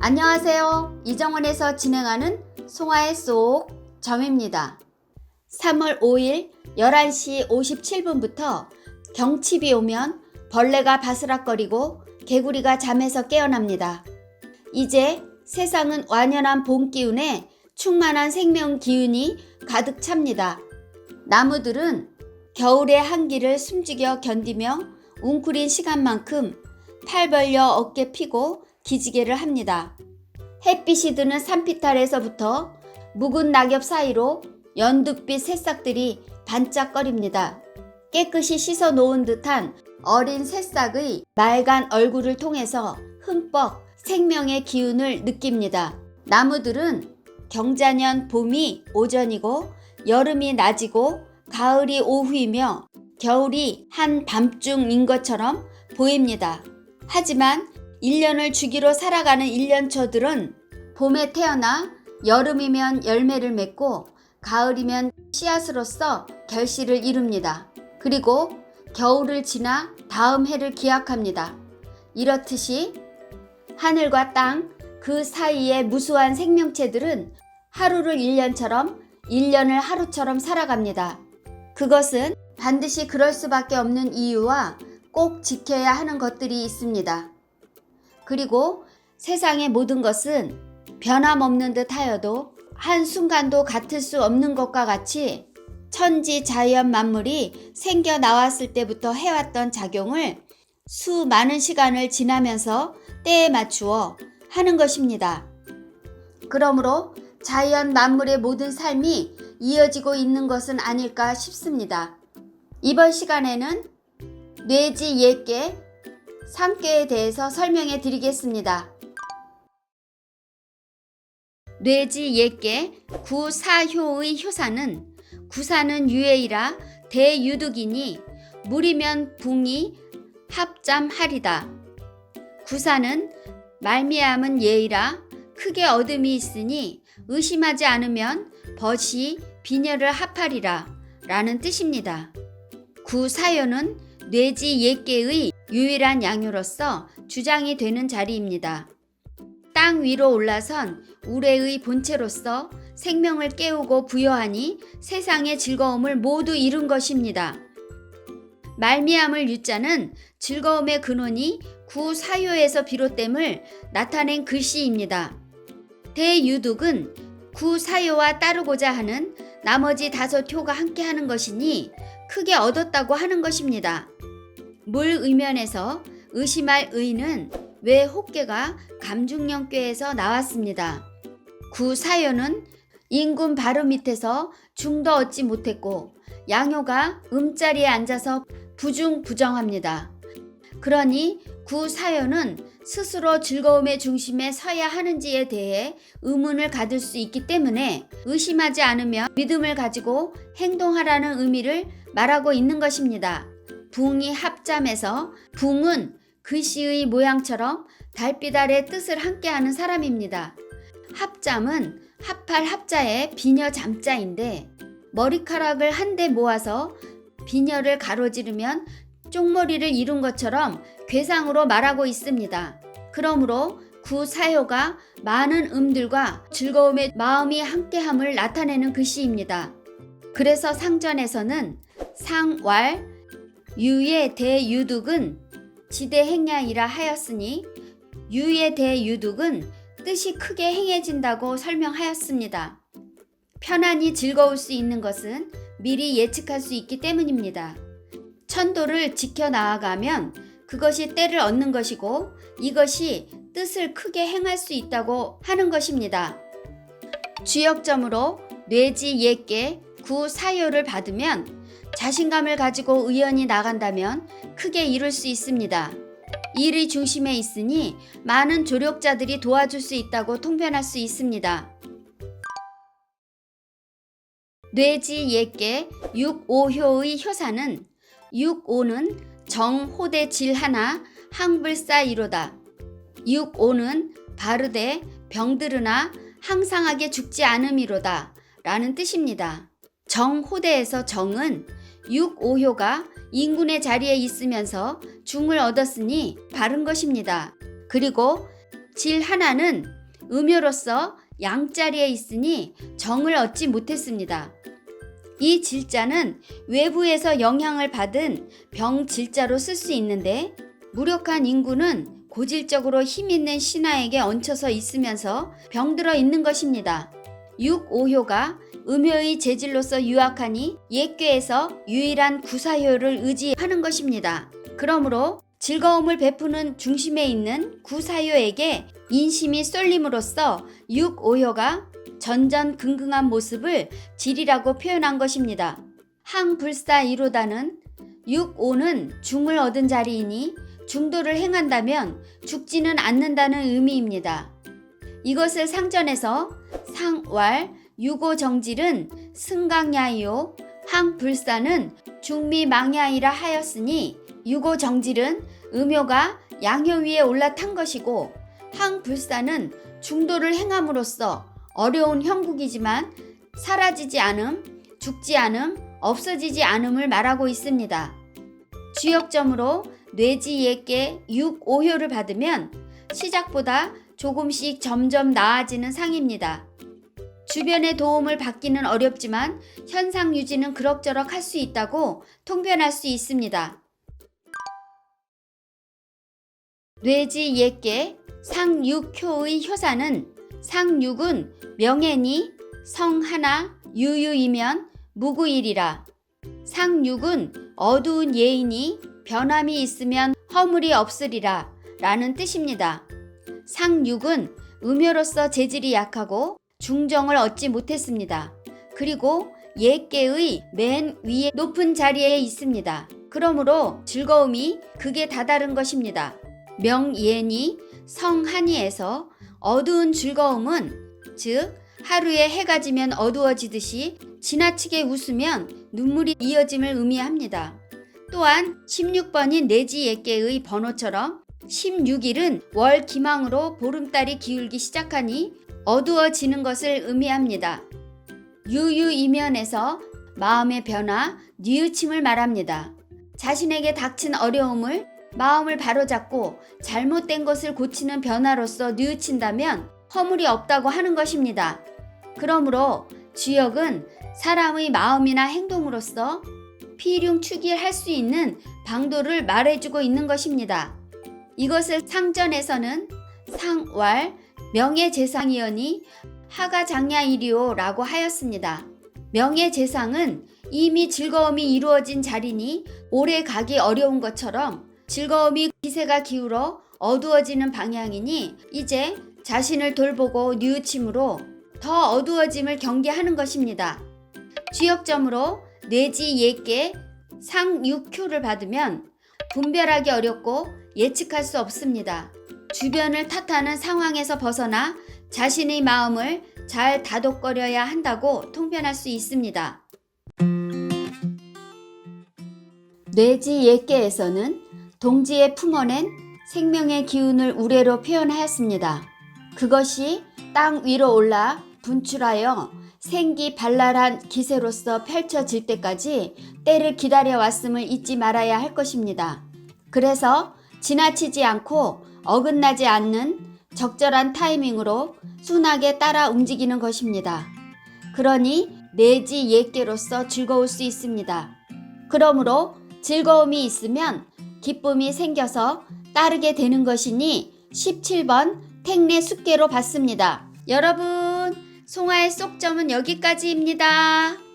안녕하세요. 이정원에서 진행하는 송화의 쏙 점입니다. 3월 5일 11시 57분부터 경칩이 오면 벌레가 바스락거리고 개구리가 잠에서 깨어납니다. 이제 세상은 완연한 봄 기운에 충만한 생명 기운이 가득 찹니다. 나무들은 겨울의 한기를 숨죽여 견디며 웅크린 시간만큼 팔 벌려 어깨 피고 기지개를 합니다. 햇빛이 드는 산피탈에서부터 묵은 낙엽 사이로 연두빛 새싹들이 반짝거립니다. 깨끗이 씻어 놓은 듯한 어린 새싹의 맑은 얼굴을 통해서 흠뻑 생명의 기운을 느낍니다. 나무들은 경자년 봄이 오전이고 여름이 낮이고 가을이 오후이며 겨울이 한 밤중인 것처럼 보입니다. 하지만 1년을 주기로 살아가는 1년초들은 봄에 태어나 여름이면 열매를 맺고 가을이면 씨앗으로서 결실을 이룹니다. 그리고 겨울을 지나 다음 해를 기약합니다. 이렇듯이 하늘과 땅 그 사이의 무수한 생명체들은 하루를 1년처럼 1년을 하루처럼 살아갑니다. 그것은 반드시 그럴 수밖에 없는 이유와 꼭 지켜야 하는 것들이 있습니다. 그리고 세상의 모든 것은 변함없는 듯 하여도 한순간도 같을 수 없는 것과 같이 천지 자연 만물이 생겨 나왔을 때부터 해왔던 작용을 수많은 시간을 지나면서 때에 맞추어 하는 것입니다. 그러므로 자연 만물의 모든 삶이 이어지고 있는 것은 아닐까 싶습니다. 이번 시간에는 뇌지 예계 상계에 대해서 설명해 드리겠습니다. 뇌지 예계 구사효의 효사는 구사는 유해이라 대유득이니 물이면 붕이 합잠하리다. 구사는 말미암은 예이라 크게 어둠이 있으니 의심하지 않으면 벗이 비녀를 합하리라 라는 뜻입니다. 구사요는 뇌지 예계의 유일한 양요로서 주장이 되는 자리입니다. 땅 위로 올라선 우레의 본체로서 생명을 깨우고 부여하니 세상의 즐거움을 모두 이룬 것입니다. 말미암을 유자는 즐거움의 근원이 구사요에서 비롯됨을 나타낸 글씨입니다. 대유득은 구사요와 따르고자 하는 나머지 다섯 효가 함께하는 것이니 크게 얻었다고 하는 것입니다. 물 의면에서 의심할 의는 왜 호께가 감중령꾀에서 나왔습니다. 구사요는 인군 바로 밑에서 중도 얻지 못했고 양효가 음자리에 앉아서 부중부정합니다. 그러니 구사요는 스스로 즐거움의 중심에 서야 하는지에 대해 의문을 가질 수 있기 때문에 의심하지 않으면 믿음을 가지고 행동하라는 의미를 말하고 있는 것입니다. 붕이 합잠에서 붕은 글씨의 모양처럼 달빛 아래 뜻을 함께하는 사람입니다. 합잠은 합할 합자의 비녀 잠자인데 머리카락을 한데 모아서 비녀를 가로지르면 쪽머리를 이룬 것처럼 괴상으로 말하고 있습니다. 그러므로 구사효가 많은 음들과 즐거움의 마음이 함께함을 나타내는 글씨입니다. 그래서 상전에서는 상왈 유의 대유득은 지대행야이라 하였으니 유의 대유득은 뜻이 크게 행해진다고 설명하였습니다. 편안히 즐거울 수 있는 것은 미리 예측할 수 있기 때문입니다. 천도를 지켜 나아가면 그것이 때를 얻는 것이고 이것이 뜻을 크게 행할 수 있다고 하는 것입니다. 주역점으로 뇌지 예께 구사요를 받으면 자신감을 가지고 의연히 나간다면 크게 이룰 수 있습니다. 일의 중심에 있으니 많은 조력자들이 도와줄 수 있다고 통변할 수 있습니다. 뇌지 예께 6오효의 효사는 6오는 정호대 질 하나 항불사 이로다. 6오는 바르되 병들으나 항상하게 죽지 않음이로다. 라는 뜻입니다. 정호대에서 정은 6오효가 인군의 자리에 있으면서 중을 얻었으니 바른 것입니다. 그리고 질 하나는 음요로서 양자리에 있으니 정을 얻지 못했습니다. 이 질자는 외부에서 영향을 받은 병질자로 쓸 수 있는데 무력한 인구는 고질적으로 힘 있는 신하에게 얹혀서 있으면서 병들어 있는 것입니다. 육오효가 음효의 재질로서 유악하니 옛괴에서 유일한 구사효를 의지하는 것입니다. 그러므로 즐거움을 베푸는 중심에 있는 구사효에게 인심이 쏠림으로써 육오효가 전전긍긍한 모습을 질이라고 표현한 것입니다. 항불사 이로다는 육오는 중을 얻은 자리이니 중도를 행한다면 죽지는 않는다는 의미입니다. 이것을 상전에서 상왈 유고정질은 승강야이요 항불사는 중미망야이라 하였으니 유고정질은 음효가 양효 위에 올라탄 것이고 항불사는 중도를 행함으로써 어려운 형국이지만 사라지지 않음, 죽지 않음, 없어지지 않음을 말하고 있습니다. 주역점으로 뇌지예께 6, 5효를 받으면 시작보다 조금씩 점점 나아지는 상입니다. 주변의 도움을 받기는 어렵지만 현상 유지는 그럭저럭 할 수 있다고 통변할 수 있습니다. 뇌지 예께 상육효의 효사는 상육은 명예니 성 하나 유유이면 무구일이라 상육은 어두운 예인이 변함이 있으면 허물이 없으리라 라는 뜻입니다. 상육은 음효로서 재질이 약하고 중정을 얻지 못했습니다. 그리고 예계의 맨 위에 높은 자리에 있습니다. 그러므로 즐거움이 극에 다다른 것입니다. 명예니 성한이에서 어두운 즐거움은 즉 하루에 해가 지면 어두워지듯이 지나치게 웃으면 눈물이 이어짐을 의미합니다. 또한 16번인 내지 예계의 번호처럼 16일은 월 기망으로 보름달이 기울기 시작하니 어두워지는 것을 의미합니다. 유유이면에서 마음의 변화, 뉘우침을 말합니다. 자신에게 닥친 어려움을 마음을 바로잡고 잘못된 것을 고치는 변화로서 뉘우친다면 허물이 없다고 하는 것입니다. 그러므로 주역은 사람의 마음이나 행동으로서 필융축일할 수 있는 방도를 말해주고 있는 것입니다. 이것을 상전에서는 상왈 명예재상이여니 하가 장야이리오라고 하였습니다. 명예재상은 이미 즐거움이 이루어진 자리니 오래 가기 어려운 것처럼 즐거움이 기세가 기울어 어두워지는 방향이니 이제 자신을 돌보고 뉘우침으로 더 어두워짐을 경계하는 것입니다. 주역점으로 뇌지 예께 상육효를 받으면 분별하기 어렵고 예측할 수 없습니다. 주변을 탓하는 상황에서 벗어나 자신의 마음을 잘 다독거려야 한다고 통변할 수 있습니다. 뇌지 예계에서는 동지에 품어낸 생명의 기운을 우레로 표현하였습니다. 그것이 땅 위로 올라 분출하여 생기 발랄한 기세로서 펼쳐질 때까지 때를 기다려 왔음을 잊지 말아야 할 것입니다. 그래서 지나치지 않고 어긋나지 않는 적절한 타이밍으로 순하게 따라 움직이는 것입니다. 그러니 내지 예계로서 즐거울 수 있습니다. 그러므로 즐거움이 있으면 기쁨이 생겨서 따르게 되는 것이니 17번 택내 숙계로 받습니다. 여러분, 송화의 쏙점은 여기까지입니다.